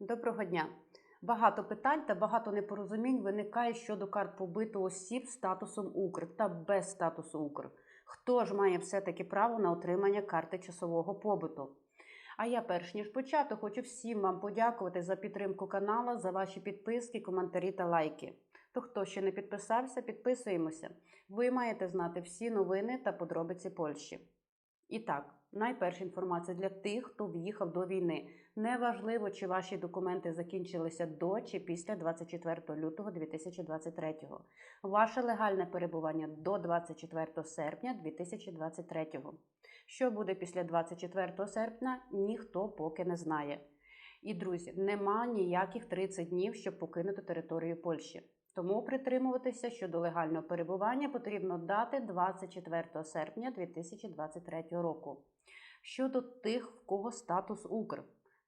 Доброго дня. Багато питань та багато непорозумінь виникає щодо карт побиту осіб статусом Укр та без статусу Укр. Хто ж має все-таки право на отримання карти часового побуту? А я, перш ніж почати, хочу всім вам подякувати за підтримку каналу, за ваші підписки, коментарі та лайки. То хто ще не підписався, підписуємося. Ви маєте знати всі новини та подробиці Польщі. І так, найперша інформація для тих, хто в'їхав до війни. Неважливо, чи ваші документи закінчилися до чи після 24 лютого 2023. Ваше легальне перебування до 24 серпня 2023. Що буде після 24 серпня, ніхто поки не знає. І друзі, нема ніяких 30 днів, щоб покинути територію Польщі. Тому притримуватися щодо легального перебування потрібно дати 24 серпня 2023 року. Щодо тих, в кого статус Укр,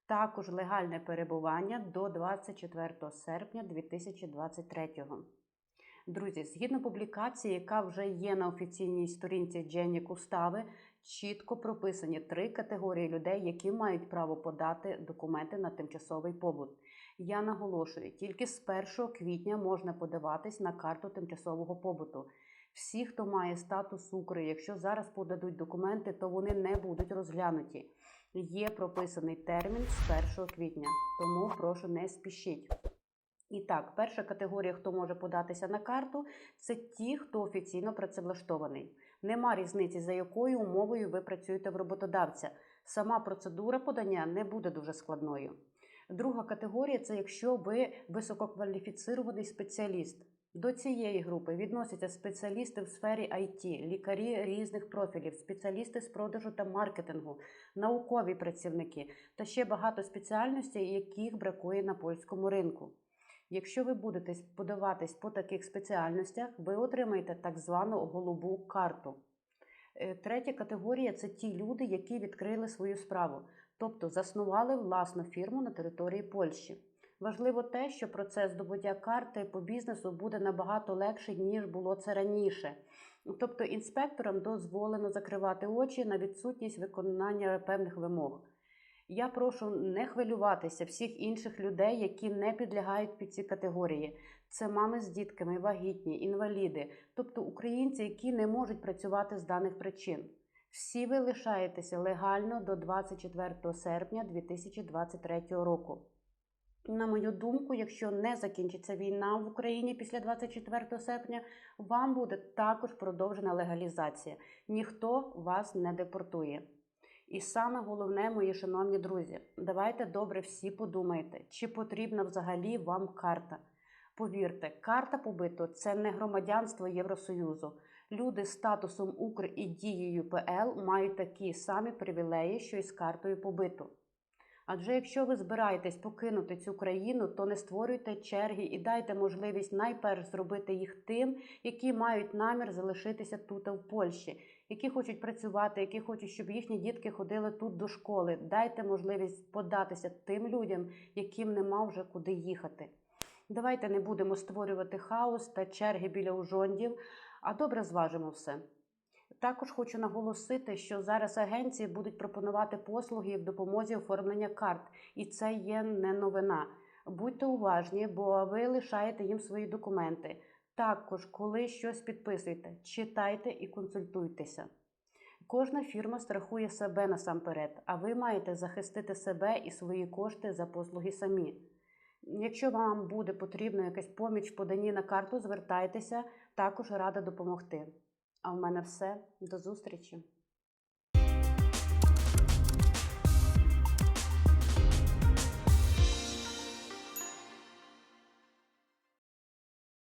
також легальне перебування до 24 серпня 2023. року. Друзі, згідно публікації, яка вже є на офіційній сторінці Дженік Устави, чітко прописані три категорії людей, які мають право подати документи на тимчасовий побут. Я наголошую, тільки з 1 квітня можна подаватись на карту тимчасового побуту. Всі, хто має статус Укри, якщо зараз подадуть документи, то вони не будуть розглянуті. Є прописаний термін з 1 квітня, тому прошу не спішіть. І так, перша категорія, хто може податися на карту, це ті, хто офіційно працевлаштований. Нема різниці, за якою умовою ви працюєте в роботодавця. Сама процедура подання не буде дуже складною. Друга категорія це якщо ви висококваліфіцирований спеціаліст. До цієї групи відносяться спеціалісти в сфері IT, лікарі різних профілів, спеціалісти з продажу та маркетингу, наукові працівники та ще багато спеціальностей, яких бракує на польському ринку. Якщо ви будете подаватись по таких спеціальностях, ви отримаєте так звану голубу карту. Е, Третя категорія це ті люди, які відкрили свою справу, тобто заснували власну фірму на території Польщі. Важливо те, що процес здобуття карти по бізнесу буде набагато легший, ніж було це раніше. Тобто інспекторам дозволено закривати очі на відсутність виконання певних вимог. Я прошу не хвилюватися всіх інших людей, які не підлягають під ці категорії. Це мами з дітками, вагітні, інваліди, тобто українці, які не можуть працювати з даних причин. Всі ви лишаєтеся легально до 24 серпня 2023 року. На мою думку, якщо не закінчиться війна в Україні після 24 серпня, вам буде також продовжена легалізація. Ніхто вас не депортує. І саме головне, мої шановні друзі, давайте добре всі подумайте, чи потрібна взагалі вам карта. Повірте, карта побиту це не громадянство Євросоюзу. Люди з статусом Укр і дією ПЛ мають такі самі привілеї, що й з картою побиту. Адже якщо ви збираєтесь покинути цю країну, то не створюйте черги і дайте можливість найперш зробити їх тим, які мають намір залишитися тут в Польщі, які хочуть працювати, які хочуть, щоб їхні дітки ходили тут до школи. Дайте можливість податися тим людям, яким нема вже куди їхати. Давайте не будемо створювати хаос та черги біля ужондів, а добре зважимо все. Також хочу наголосити, що зараз агенції будуть пропонувати послуги в допомозі оформлення карт, і це є не новина. Будьте уважні, бо ви лишаєте їм свої документи. Також, коли щось підписуєте, читайте і консультуйтеся. Кожна фірма страхує себе насамперед, а ви маєте захистити себе і свої кошти за послуги самі. Якщо вам буде потрібна якась поміч в поданні на карту, звертайтеся, також рада допомогти. А в мене все. До зустрічі!